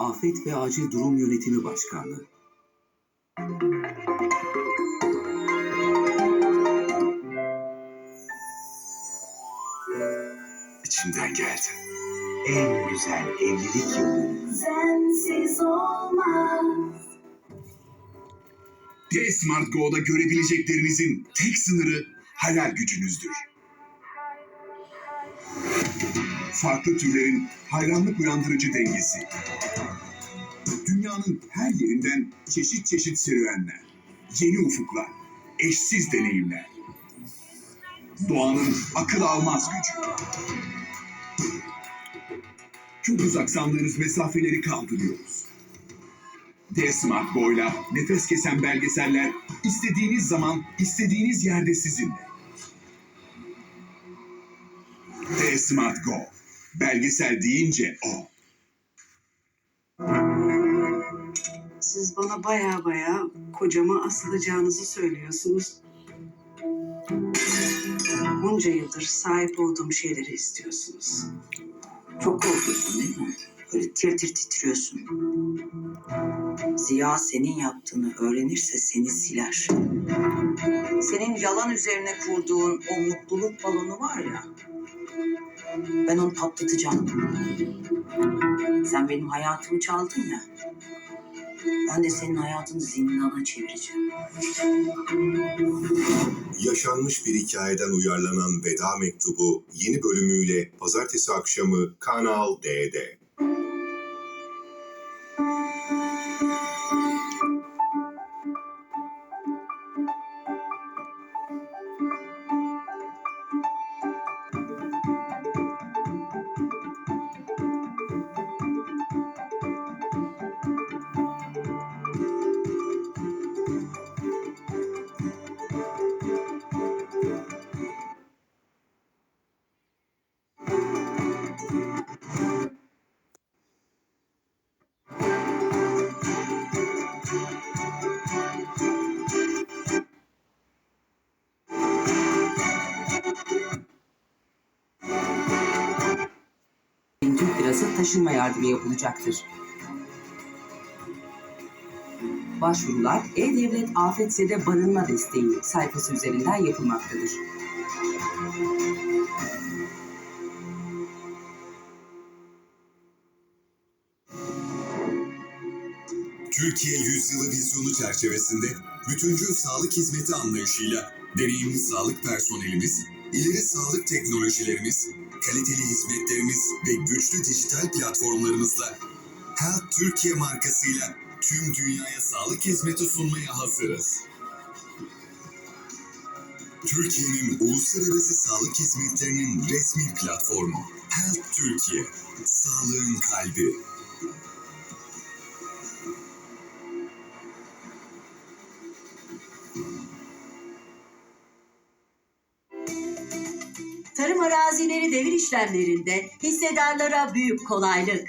Afet ve Acil Durum Yönetimi Başkanlığı. İçimden geldi. En güzel evlilik yılı. Sensiz olmaz. D-Smart Go'da görebileceklerinizin tek sınırı hayal gücünüzdür. Farklı türlerin hayranlık uyandırıcı dengesi. Dünyanın her yerinden çeşit çeşit serüvenler, yeni ufuklar, eşsiz deneyimler. Doğanın akıl almaz gücü. Çok uzak sandığınız mesafeleri kaldırıyoruz. D-Smart Go'yla nefes kesen belgeseller istediğiniz zaman, istediğiniz yerde sizinle. D-Smart Go. Belgesel deyince o. Siz bana baya baya kocama asılacağınızı söylüyorsunuz. Bunca yıldır sahip olduğum şeyleri istiyorsunuz. Çok korkuyorsun değil mi? Böyle tir tir titriyorsun. Ziya senin yaptığını öğrenirse seni siler. Senin yalan üzerine kurduğun o mutluluk balonu var ya. Ben onu patlatacağım. Sen benim hayatımı çaldın ya. Ben de senin hayatını zindana çevireceğim. Yaşanmış bir hikayeden uyarlanan Veda Mektubu yeni bölümüyle pazartesi akşamı Kanal D'de. Türk lirası taşınma yardımı yapılacaktır. Başvurular E-Devlet Afetzede Barınma Desteği sayfası üzerinden yapılmaktadır. Türkiye Yüzyılı Vizyonu çerçevesinde bütüncül sağlık hizmeti anlayışıyla deneyimli sağlık personelimiz, ileri sağlık teknolojilerimiz, kaliteli hizmetlerimiz ve güçlü dijital platformlarımızla Health Türkiye markasıyla tüm dünyaya sağlık hizmeti sunmaya hazırız. Türkiye'nin uluslararası sağlık hizmetlerinin resmi platformu Health Türkiye, sağlığın kalbi. Tarım arazileri devir işlemlerinde hissedarlara büyük kolaylık.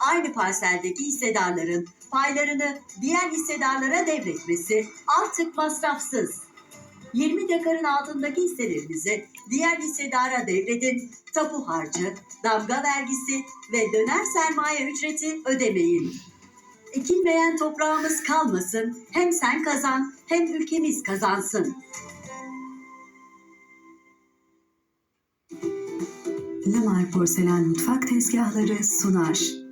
Aynı parseldeki hissedarların paylarını diğer hissedarlara devretmesi artık masrafsız. 20 dekarın altındaki hisselerinizi diğer hissedara devredin, tapu harcı, damga vergisi ve döner sermaye ücreti ödemeyin. Ekilmeyen toprağımız kalmasın, hem sen kazan hem ülkemiz kazansın. Lamar Porselen Mutfak Tezgahları sunar.